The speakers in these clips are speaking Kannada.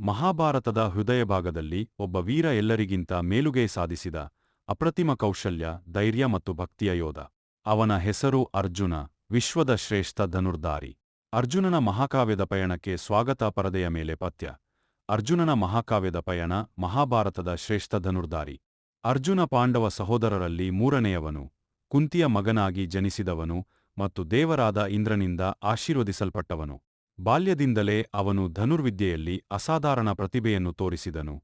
ಮಹಾಭಾರತದ ಹೃದಯಭಾಗದಲ್ಲಿ ಒಬ್ಬ ವೀರ ಎಲ್ಲರಿಗಿಂತ ಮೇಲುಗೈ ಸಾಧಿಸಿದ ಅಪ್ರತಿಮ ಕೌಶಲ್ಯ, ಧೈರ್ಯ ಮತ್ತು ಭಕ್ತಿಯ ಯೋಧ. ಅವನ ಹೆಸರು ಅರ್ಜುನ, ವಿಶ್ವದ ಶ್ರೇಷ್ಠ ಧನುರ್ಧಾರಿ. ಅರ್ಜುನನ ಮಹಾಕಾವ್ಯದ ಪಯಣಕ್ಕೆ ಸ್ವಾಗತ ಪರದೆಯ ಮೇಲೆ ಪಥ್ಯ. ಅರ್ಜುನನ ಮಹಾಕಾವ್ಯದ ಪಯಣ ಮಹಾಭಾರತದ ಶ್ರೇಷ್ಠ ಧನುರ್ಧಾರಿ. ಅರ್ಜುನ ಪಾಂಡವ ಸಹೋದರರಲ್ಲಿ ಮೂರನೆಯವನು, ಕುಂತಿಯ ಮಗನಾಗಿ ಜನಿಸಿದವನು ಮತ್ತು ದೇವರಾದ ಇಂದ್ರನಿಂದ ಆಶೀರ್ವದಿಸಲ್ಪಟ್ಟವನು. ಬಾಲ್ಯದಿಂದಲೇ ಅವನು ಧನುರ್ವಿದ್ಯೆಯಲ್ಲಿ ಅಸಾಧಾರಣ ಪ್ರತಿಭೆಯನ್ನು ತೋರಿಸಿದನು.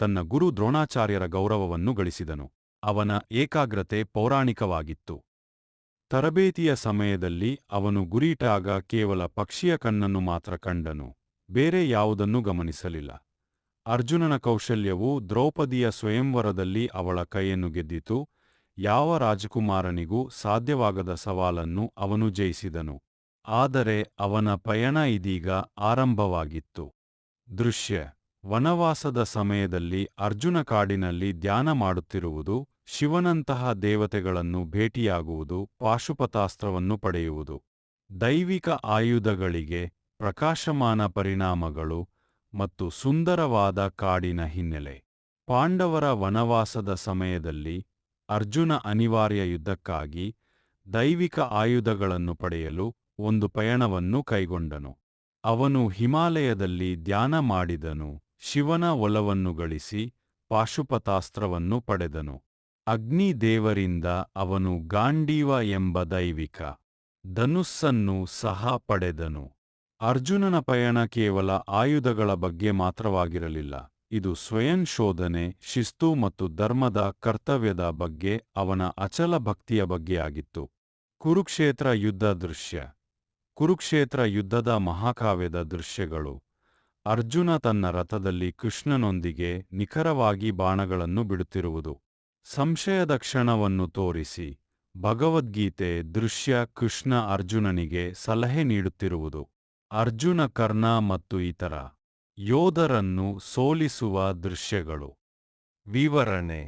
ತನ್ನ ಗುರು ದ್ರೋಣಾಚಾರ್ಯರ ಗೌರವವನ್ನು ಗಳಿಸಿದನು. ಅವನ ಏಕಾಗ್ರತೆ ಪೌರಾಣಿಕವಾಗಿತ್ತು. ತರಬೇತಿಯ ಸಮಯದಲ್ಲಿ ಅವನು ಗುರಿಟಾಗ ಕೇವಲ ಪಕ್ಷಿಯ ಕಣ್ಣನ್ನು ಮಾತ್ರ ಕಂಡನು. ಬೇರೆ ಯಾವುದನ್ನೂ ಗಮನಿಸಲಿಲ್ಲ. ಅರ್ಜುನನ ಕೌಶಲ್ಯವು ದ್ರೌಪದಿಯ ಸ್ವಯಂವರದಲ್ಲಿ ಅವಳ ಕೈಯನ್ನು ಗೆದ್ದಿತು. ಯಾವ ರಾಜಕುಮಾರನಿಗೂ ಸಾಧ್ಯವಾಗದ ಸವಾಲನ್ನು ಅವನು ಜಯಿಸಿದನು. ಆದರೆ ಅವನ ಪಯಣ ಇದೀಗ ಆರಂಭವಾಗಿತ್ತು. ದೃಶ್ಯ. ವನವಾಸದ ಸಮಯದಲ್ಲಿ ಅರ್ಜುನ ಕಾಡಿನಲ್ಲಿ ಧ್ಯಾನ ಮಾಡುತ್ತಿರುವುದು, ಶಿವನಂತಹ ದೇವತೆಗಳನ್ನು ಭೇಟಿಯಾಗುವುದು, ಪಾಶುಪತಾಸ್ತ್ರವನ್ನು ಪಡೆಯುವುದು. ದೈವಿಕ ಆಯುಧಗಳಿಗೆ ಪ್ರಕಾಶಮಾನ ಪರಿಣಾಮಗಳು ಮತ್ತು ಸುಂದರವಾದ ಕಾಡಿನ ಹಿನ್ನೆಲೆ. ಪಾಂಡವರ ವನವಾಸದ ಸಮಯದಲ್ಲಿ ಅರ್ಜುನ ಅನಿವಾರ್ಯ ಯುದ್ಧಕ್ಕಾಗಿ ದೈವಿಕ ಆಯುಧಗಳನ್ನು ಪಡೆಯಲು ಒಂದು ಪಯಣವನ್ನು ಕೈಗೊಂಡನು. ಅವನು ಹಿಮಾಲಯದಲ್ಲಿ ಧ್ಯಾನ ಮಾಡಿದನು, ಶಿವನ ಒಲವನ್ನು ಗಳಿಸಿ ಪಾಶುಪತಾಸ್ತ್ರವನ್ನು ಪಡೆದನು. ಅಗ್ನಿ ದೇವರಿಂದ ಅವನು ಗಾಂಡೀವ ಎಂಬ ದೈವಿಕ ಧನುಸ್ಸನ್ನು ಸಹ ಪಡೆದನು. ಅರ್ಜುನನ ಪಯಣ ಕೇವಲ ಆಯುಧಗಳ ಬಗ್ಗೆ ಮಾತ್ರವಾಗಿರಲಿಲ್ಲ, ಇದು ಸ್ವಯಂ ಶೋಧನೆ, ಶಿಸ್ತು ಮತ್ತು ಧರ್ಮದ ಕರ್ತವ್ಯದ ಬಗ್ಗೆ, ಅವನ ಅಚಲ ಭಕ್ತಿಯ ಬಗ್ಗೆಯಾಗಿತ್ತು ಕುರುಕ್ಷೇತ್ರ ಯುದ್ಧ ದೃಶ್ಯ ಕುರುಕ್ಷೇತ್ರ ಯುದ್ಧದ ಮಹಾಕಾವ್ಯದ ದೃಶ್ಯಗಳು. ಅರ್ಜುನ ತನ್ನ ರಥದಲ್ಲಿ ಕೃಷ್ಣನೊಂದಿಗೆ ನಿಖರವಾಗಿ ಬಾಣಗಳನ್ನು ಬಿಡುತ್ತಿರುವುದು. ಸಂಶಯದ ಕ್ಷಣವನ್ನು ತೋರಿಸಿ ಭಗವದ್ಗೀತೆ ದೃಶ್ಯ ಕೃಷ್ಣ ಅರ್ಜುನನಿಗೆ ಸಲಹೆ ನೀಡುತ್ತಿರುವುದು. ಅರ್ಜುನ ಕರ್ಣ ಮತ್ತು ಇತರ ಯೋಧರನ್ನು ಸೋಲಿಸುವ ದೃಶ್ಯಗಳು. ವಿವರಣೆ.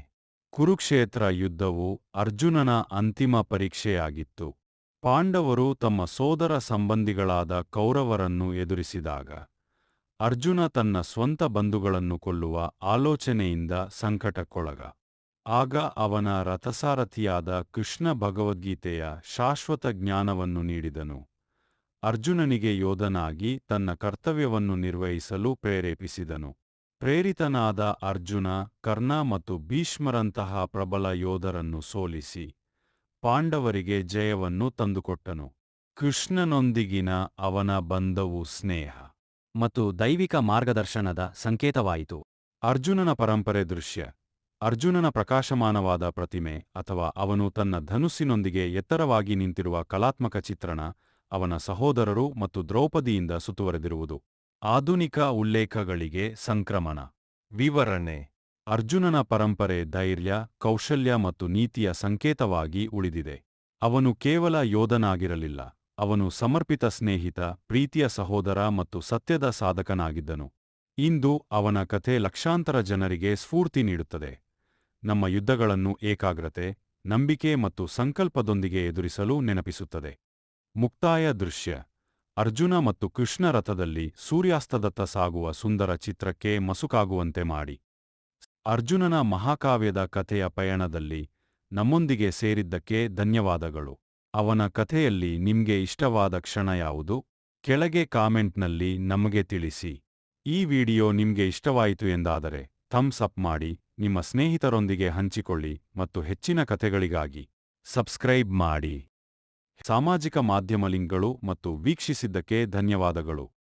ಕುರುಕ್ಷೇತ್ರ ಯುದ್ಧವು ಅರ್ಜುನನ ಅಂತಿಮ ಪರೀಕ್ಷೆಯಾಗಿತ್ತು. ಪಾಂಡವರು ತಮ್ಮ ಸೋದರ ಸಂಬಂಧಿಗಳಾದ ಕೌರವರನ್ನು ಎದುರಿಸಿದಾಗ, ಅರ್ಜುನ ತನ್ನ ಸ್ವಂತ ಬಂಧುಗಳನ್ನು ಕೊಲ್ಲುವ ಆಲೋಚನೆಯಿಂದ ಸಂಕಟಕ್ಕೊಳಗ. ಆಗ ಅವನ ರಥಸಾರಥಿಯಾದ ಕೃಷ್ಣ ಭಗವದ್ಗೀತೆಯ ಶಾಶ್ವತ ಜ್ಞಾನವನ್ನು ನೀಡಿದನು. ಅರ್ಜುನನಿಗೆ ಯೋಧನಾಗಿ ತನ್ನ ಕರ್ತವ್ಯವನ್ನು ನಿರ್ವಹಿಸಲು ಪ್ರೇರೇಪಿಸಿದನು. ಪ್ರೇರಿತನಾದ ಅರ್ಜುನ, ಕರ್ಣ ಮತ್ತು ಭೀಷ್ಮರಂತಹ ಪ್ರಬಲ ಯೋಧರನ್ನು ಸೋಲಿಸಿ ಪಾಂಡವರಿಗೆ ಜಯವನ್ನು ತಂದುಕೊಟ್ಟನು. ಕೃಷ್ಣನೊಂದಿಗಿನ ಅವನ ಬಂಧವು ಸ್ನೇಹ ಮತ್ತು ದೈವಿಕ ಮಾರ್ಗದರ್ಶನದ ಸಂಕೇತವಾಯಿತು. ಅರ್ಜುನನ ಪರಂಪರೆ ದೃಶ್ಯ. ಅರ್ಜುನನ ಪ್ರಕಾಶಮಾನವಾದ ಪ್ರತಿಮೆ ಅಥವಾ ಅವನು ತನ್ನ ಧನುಸ್ಸಿನೊಂದಿಗೆ ಎತ್ತರವಾಗಿ ನಿಂತಿರುವ ಕಲಾತ್ಮಕ ಚಿತ್ರಣ ಅವನ ಸಹೋದರರು ಮತ್ತು ದ್ರೌಪದಿಯಿಂದ ಸುತ್ತುವರೆದಿರುವುದು. ಆಧುನಿಕ ಉಲ್ಲೇಖಗಳಿಗೆ ಸಂಕ್ರಮಣ. ವಿವರಣೆ. ಅರ್ಜುನನ ಪರಂಪರೆ ಧೈರ್ಯ, ಕೌಶಲ್ಯ ಮತ್ತು ನೀತಿಯ ಸಂಕೇತವಾಗಿ ಉಳಿದಿದೆ. ಅವನು ಕೇವಲ ಯೋಧನಾಗಿರಲಿಲ್ಲ, ಅವನು ಸಮರ್ಪಿತ ಸ್ನೇಹಿತ, ಪ್ರೀತಿಯ ಸಹೋದರ ಮತ್ತು ಸತ್ಯದ ಸಾಧಕನಾಗಿದ್ದನು. ಇಂದು ಅವನ ಕಥೆ ಲಕ್ಷಾಂತರ ಜನರಿಗೆ ಸ್ಫೂರ್ತಿ ನೀಡುತ್ತದೆ. ನಮ್ಮ ಯುದ್ಧಗಳನ್ನು ಏಕಾಗ್ರತೆ, ನಂಬಿಕೆ ಮತ್ತು ಸಂಕಲ್ಪದೊಂದಿಗೆ ಎದುರಿಸಲು ನೆನಪಿಸುತ್ತದೆ. ಮುಕ್ತಾಯ ದೃಶ್ಯ. ಅರ್ಜುನ ಮತ್ತು ಕೃಷ್ಣ ರಥದಲ್ಲಿ ಸೂರ್ಯಾಸ್ತದತ್ತ ಸಾಗುವ ಸುಂದರ ಚಿತ್ರಕ್ಕೆ ಮಸುಕಾಗುವಂತೆ ಮಾಡಿ. ಅರ್ಜುನನ ಮಹಾಕಾವ್ಯದ ಕಥೆಯ ಪಯಣದಲ್ಲಿ ನಮ್ಮೊಂದಿಗೆ ಸೇರಿದ್ದಕ್ಕೆ ಧನ್ಯವಾದಗಳು. ಅವನ ಕಥೆಯಲ್ಲಿ ನಿಮ್ಗೆ ಇಷ್ಟವಾದ ಕ್ಷಣ ಯಾವುದು? ಕೆಳಗೆ ಕಾಮೆಂಟ್ನಲ್ಲಿ ನಮಗೆ ತಿಳಿಸಿ. ಈ ವಿಡಿಯೋ ನಿಮ್ಗೆ ಇಷ್ಟವಾಯಿತು ಎಂದಾದರೆ ಥಮ್ಸ್ ಅಪ್ ಮಾಡಿ, ನಿಮ್ಮ ಸ್ನೇಹಿತರೊಂದಿಗೆ ಹಂಚಿಕೊಳ್ಳಿ ಮತ್ತು ಹೆಚ್ಚಿನ ಕಥೆಗಳಿಗಾಗಿ ಸಬ್ಸ್ಕ್ರೈಬ್ ಮಾಡಿ. ಸಾಮಾಜಿಕ ಮಾಧ್ಯಮ ಲಿಂಕ್ಗಳು ಮತ್ತು ವೀಕ್ಷಿಸಿದ್ದಕ್ಕೆ ಧನ್ಯವಾದಗಳು.